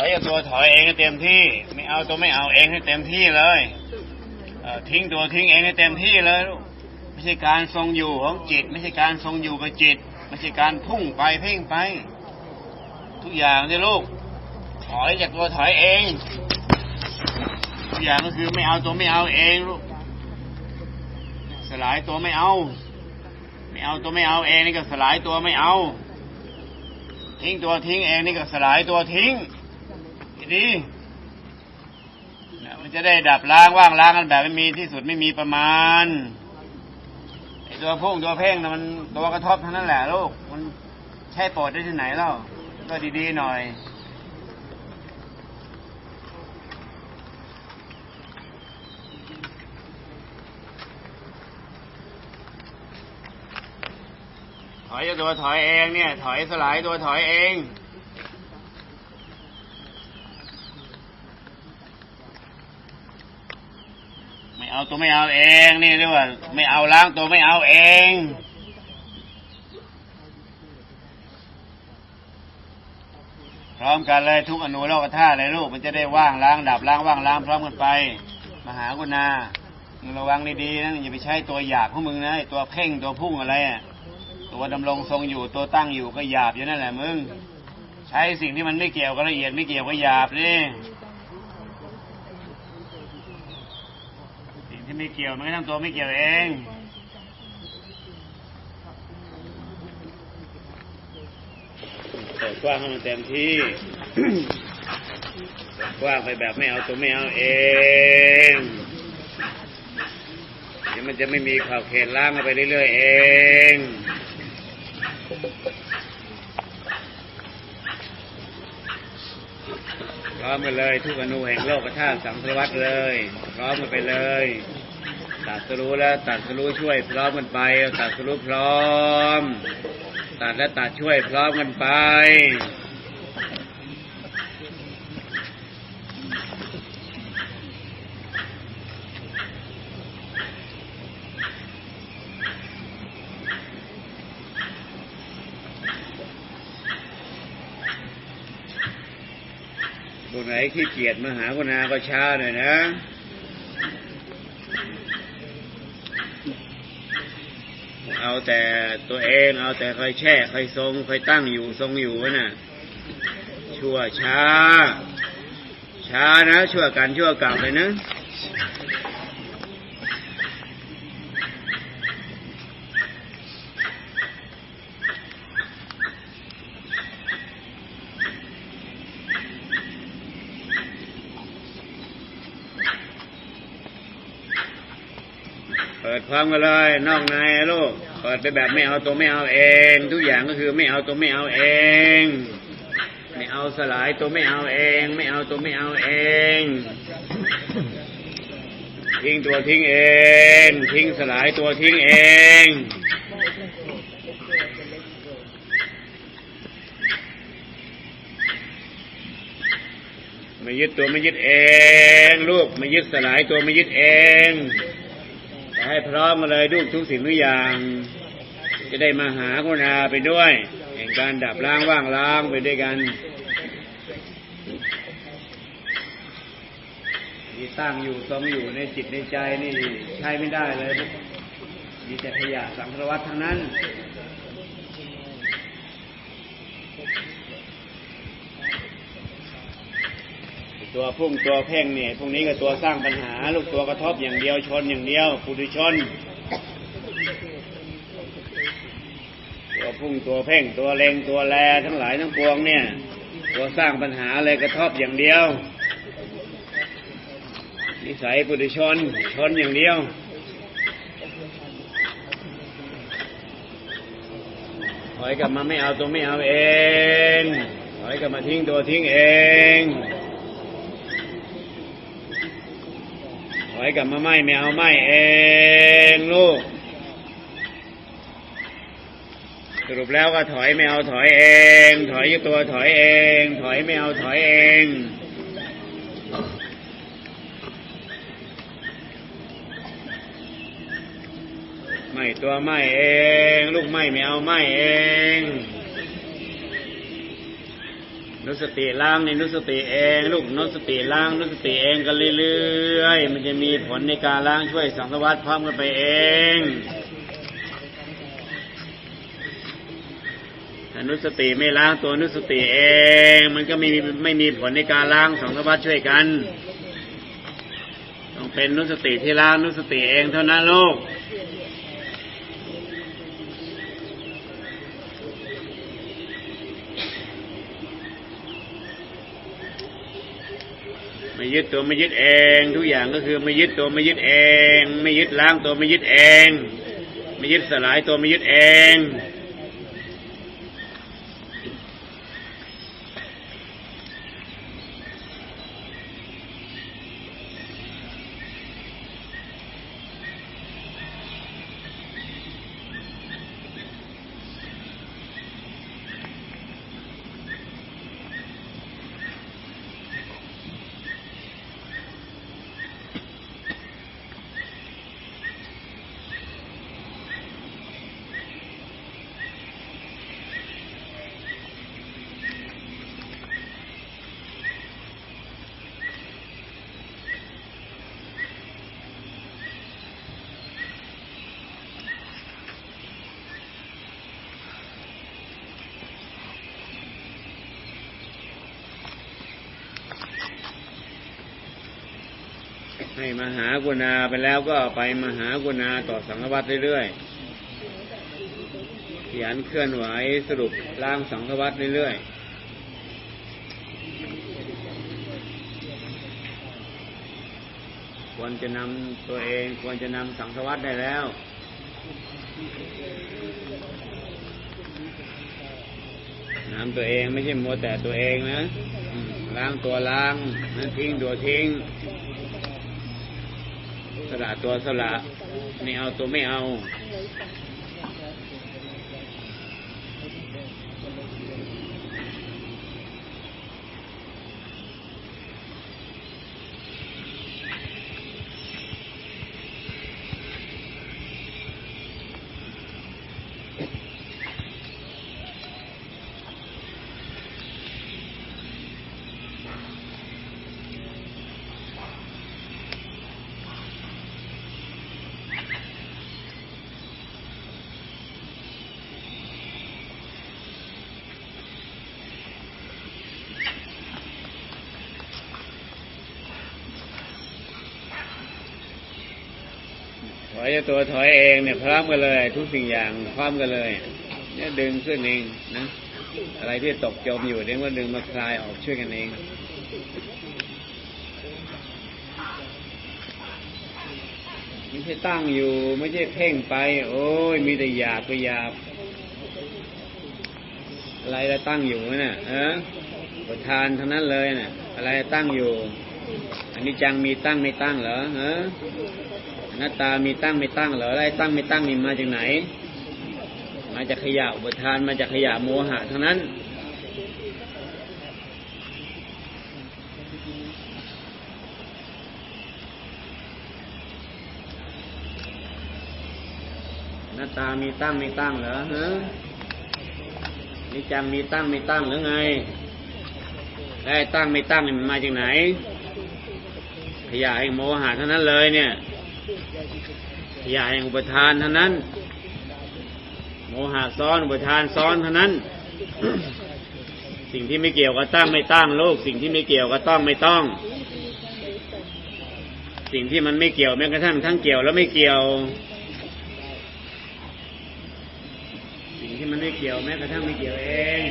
อยเอาตัวถอยเองให้เต็มที่ ไม่เอาตัวไม่เอาเองให้เต็มที่เลยเออทิ้งตัวทิ้งเองให้เต็มที่เลยลูกไม่ใช่การทรงอยู่ของจิต ไม่ใช่การทรงอยู่กับจิต ไม่ใช่การพุ่งไปเพ่งไป ทุกอย่างเนี่ยลูกถอยจากตัวถอยเองทุกอย่างก็คือไม่เอาตัวไม่เอาเองลูกสลายตัวไม่เอา ไม่เอาตัวไม่เอาเองนี่ก็สลายตัวไม่เอา ทิ้งตัวทิ้งเองนี่ก็สลายตัวทิ้ง ดีนะมันจะได้ดับล้างว่างล้างกันแบบไม่มีที่สุดไม่มีประมาณไอตัวพุ่งตัวเพ่งนะมันตัวกระทบเท่านั้นแหละลูกมันใช่ปรดได้ที่ไหนเล่าก็ดีๆหน่อยถอยตัวถอยเองเนี่ย ถอยสลายตัวถอยเอง เอาตัวไม่เอาเอง นี่เรียกว่า ไม่เอาล้างตัวไม่เอาเองพร้อมกันเลยทุกอนุโลกธาตุเลยลูกมันจะได้ว่างล้างดับล้างว่างล้างพร้อมกันไป มหากุณามึงระวังดีๆนะอย่าไปใช้ตัวหยาบของมึงนะตัวเพ่งตัวพุ่งอะไรอะตัวดำรงทรงอยู่ตัวตั้งอยู่ก็หยาบอยู่นั่นแหละมึง ใช้สิ่งที่มันไม่เกี่ยวกับละเอียดไม่เกี่ยวกับหยาบนี่สิ่ง ที่ไม่เกี่ยวมันก็ทั้งตัวไม่เกี่ยวเองเปิดกว้างให้มันเต็มที่เปิดกว้างไปแบบไม่เอาตัวไม่เอาเองเดี๋ยวมันจะไม่มีข่าวเขตล่างไปเรื่อยๆเอง ร้อมกันเลย ทุกอนุแห่งโลกธาตุสังสารวัตเลยพร้อมกันไปเลยตัดสรู้แล้วตัดสรู้ช่วยพร้อมกันไปตัดสรู้พร้อม ตัดและตัดช่วยพร้อมกันไป คนไหนขี้เกียจมาหาคุณอาก็ช้าหน่อยนะเอาแต่ตัวเองเอาแต่คอยแช่คอยทรงคอยตั้งอยู่ทรงอยู่น่ะ ชั่วช้า ช้านะ ชั่วกันชั่วกลับเลยนะ เปิ ดความกันเลยนอกในลูกเปิดไปแบบไม่เอาตัวไม่เอาเอง ทุกอย่างก็คือไม่เอาตัวไม่เอาเอง ไม่เอาสลายตัวไม่เอาเอง ไม่เอาตัวไม่เอาเองทิ้งตัวทิ้งเอง ทิ้งสลายตัวทิ้งเองไม่ยึดตัวไม่ยึดเอง ลูกไม่ยึดสลายตัวไม่ยึดเอง ให้พร้อมมาเลยดูทุกสิ่งทุกอย่าง จะได้มาหาคุณอาไปด้วยแห่งการดับล้างว่างล้างไปด้วยกันที่ตั้งอยู่ทรงอยู่ในจิตในใจนี่ใช้ไม่ได้เลย มีแต่ขยะสังสารวัตทั้งนั้น ตัวพุ่งตัวเพ่งเนี่ยพวกนี้ก็ตัวสร้างปัญหา ลูกตัวกระทบอย่างเดียวชนอย่างเดียวปุถุชน ตัวพุ่งตัวเพ่งตัวเลงตัวแลทั้งหลายทั้งปวงเนี่ย ตัวสร้างปัญหาเลยกระทบอย่างเดียว นิสัยปุถุชน ชนอย่างเดียวถอยกลับมาไม่เอาตัวไม่เอาเองถอยกลับมาทิ้งตัวทิ้งเอง ถอยกับมาไม่ไม่เอาไม่เองลูก สรุปแล้วก็ถอยไม่เอาถอยเอง ถอยอยู่ตัวถอยเอง ถอยไม่เอาถอยเองไม่ตัวไม่เอง ลูกไม่ไม่เอาไม่เอง นุสติล้างในนุสติเองลูกนุสติล้างนุสติเองกันเรื่อยๆมันจะมีผลในการล้างช่วยสังสารวัตพร้อมกันไปเองถ้านุสติไม่ล้างตัวนุสติเอง มันก็ไม่มีไม่มีผลในการล้างสังสารวัตช่วยกัน ต้องเป็นนุสติที่ล้างนุสติเองเท่านั้นลูก ยึดตัวไม่ยึดเอง ทุกอย่างก็คือไม่ยึดตัวไม่ยึดเอง ไม่ยึดล้างตัวไม่ยึดเอง ไม่ยึดสลายตัวไม่ยึดเอง ให้มหากุณาไปแล้วก็ไปมหากุณาต่อสังฆวัตเรื่อยๆขยันเคลื่อนไหวสรุปล้างสังฆวัตเรื่อยๆควรจะนำตัวเองควรจะนำสังฆวัตได้แล้ว นำตัวเองไม่ใช่มัวแต่ตัวเองนะล้างตัวล้างทิ้งตัวทิ้ง สละตัวสละไม่เอาตัวไม่เอา ถอยตัวถอยเองเนี่ยพร้อมกันเลย ทุกสิ่งอย่างพร้อมกันเลย เนี่ยดึงขึ้นเองนะอะไรที่ตกจมอยู่เดี๋ยวก็ดึงมาคลายออกช่วยกันเองไม่ใช่ตั้งอยู่ ไม่ใช่เพ่งไป โอ้ยมีแต่หยาบก็หยาบอะไรละตั้งอยู่น่ะเออประทานทั้งนั้นเลยน่ะ อะไรตั้งอยู่ อันนี้จังมีตั้งไม่ตั้งเหรอเออ อนัตตามีตั้งไม่ตั้งเหรออะไรตั้งไม่ตั้งนี่มาจากไหน มาจากขยะอุปทานมาจากขยะโมหะทั้งนั้น หน้าตามีตั้งไม่ตั้งเหรอฮะนี่จังมีตั้งไม่ตั้งหรือไงได้ตั้งไม่ตั้งนี่มันมาจากไหนขยะแห่งโมหะเท่านั้นเลยเนี่ย ขยะแห่งอุปทานเท่านั้น โมหะซ้อนอุปทานซ้อนเท่านั้น สิ่งที่ไม่เกี่ยวกับตั้งไม่ตั้งโลก สิ่งที่ไม่เกี่ยวกับต้องไม่ต้อง สิ่งที่มันไม่เกี่ยวแม้กระทั่งทั้งเกี่ยวแล้วไม่เกี่ยว สิ่งที่มันไม่เกี่ยวแม้กระทั่งไม่เกี่ยวเอง